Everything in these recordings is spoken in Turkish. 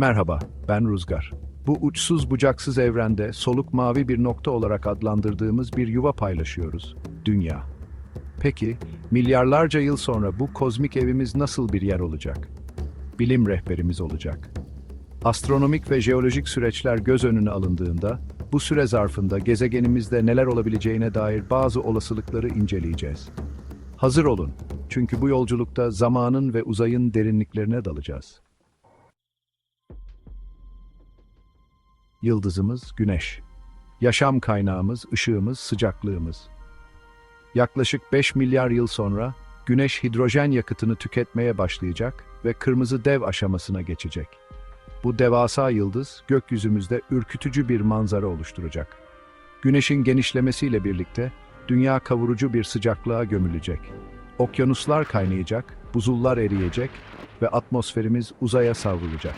Merhaba, ben Ruzgar. Bu uçsuz bucaksız evrende soluk mavi bir nokta olarak adlandırdığımız bir yuva paylaşıyoruz, Dünya. Peki, milyarlarca yıl sonra bu kozmik evimiz nasıl bir yer olacak? Bilim rehberimiz olacak. Astronomik ve jeolojik süreçler göz önüne alındığında, bu süre zarfında gezegenimizde neler olabileceğine dair bazı olasılıkları inceleyeceğiz. Hazır olun, çünkü bu yolculukta zamanın ve uzayın derinliklerine dalacağız. Yıldızımız Güneş. Yaşam kaynağımız, ışığımız, sıcaklığımız. Yaklaşık 5 milyar yıl sonra Güneş hidrojen yakıtını tüketmeye başlayacak ve kırmızı dev aşamasına geçecek. Bu devasa yıldız gökyüzümüzde ürkütücü bir manzara oluşturacak. Güneşin genişlemesiyle birlikte dünya kavurucu bir sıcaklığa gömülecek. Okyanuslar kaynayacak, buzullar eriyecek ve atmosferimiz uzaya savrulacak.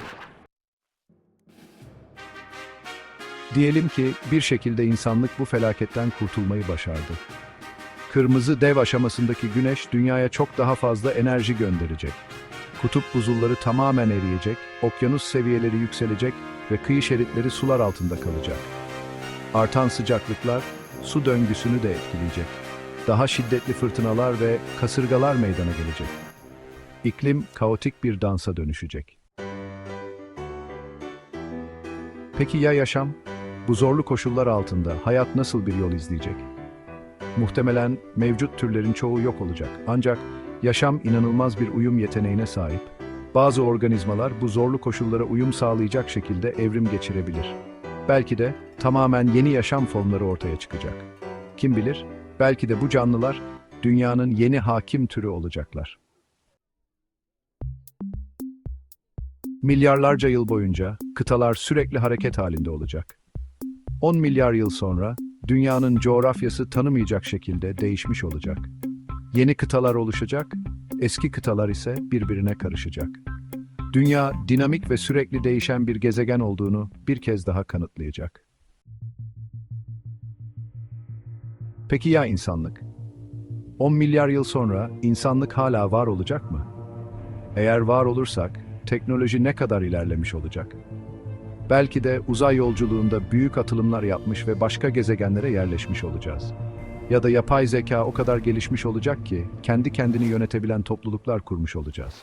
Diyelim ki bir şekilde insanlık bu felaketten kurtulmayı başardı. Kırmızı dev aşamasındaki güneş dünyaya çok daha fazla enerji gönderecek. Kutup buzulları tamamen eriyecek, okyanus seviyeleri yükselecek ve kıyı şeritleri sular altında kalacak. Artan sıcaklıklar su döngüsünü de etkileyecek. Daha şiddetli fırtınalar ve kasırgalar meydana gelecek. İklim kaotik bir dansa dönüşecek. Peki ya yaşam? Bu zorlu koşullar altında hayat nasıl bir yol izleyecek? Muhtemelen mevcut türlerin çoğu yok olacak. Ancak yaşam inanılmaz bir uyum yeteneğine sahip. Bazı organizmalar bu zorlu koşullara uyum sağlayacak şekilde evrim geçirebilir. Belki de tamamen yeni yaşam formları ortaya çıkacak. Kim bilir, belki de bu canlılar dünyanın yeni hakim türü olacaklar. Milyarlarca yıl boyunca kıtalar sürekli hareket halinde olacak. 10 milyar yıl sonra dünyanın coğrafyası tanımayacak şekilde değişmiş olacak. Yeni kıtalar oluşacak, eski kıtalar ise birbirine karışacak. Dünya dinamik ve sürekli değişen bir gezegen olduğunu bir kez daha kanıtlayacak. Peki ya insanlık? 10 milyar yıl sonra insanlık hala var olacak mı? Eğer var olursak teknoloji ne kadar ilerlemiş olacak? Belki de uzay yolculuğunda büyük atılımlar yapmış ve başka gezegenlere yerleşmiş olacağız. Ya da yapay zeka o kadar gelişmiş olacak ki kendi kendini yönetebilen topluluklar kurmuş olacağız.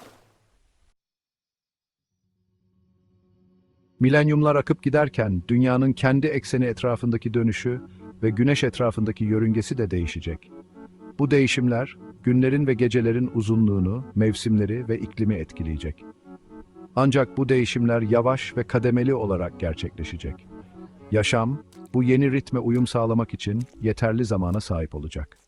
Milenyumlar akıp giderken dünyanın kendi ekseni etrafındaki dönüşü ve güneş etrafındaki yörüngesi de değişecek. Bu değişimler günlerin ve gecelerin uzunluğunu, mevsimleri ve iklimi etkileyecek. Ancak bu değişimler yavaş ve kademeli olarak gerçekleşecek. Yaşam, bu yeni ritme uyum sağlamak için yeterli zamana sahip olacak.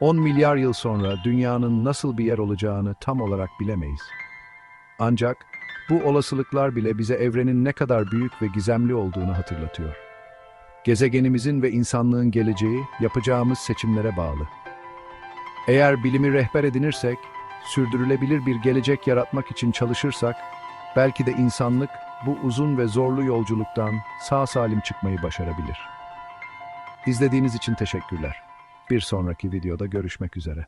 10 milyar yıl sonra dünyanın nasıl bir yer olacağını tam olarak bilemeyiz. Ancak bu olasılıklar bile bize evrenin ne kadar büyük ve gizemli olduğunu hatırlatıyor. Gezegenimizin ve insanlığın geleceği yapacağımız seçimlere bağlı. Eğer bilimi rehber edinirsek, sürdürülebilir bir gelecek yaratmak için çalışırsak, belki de insanlık bu uzun ve zorlu yolculuktan sağ salim çıkmayı başarabilir. İzlediğiniz için teşekkürler. Bir sonraki videoda görüşmek üzere.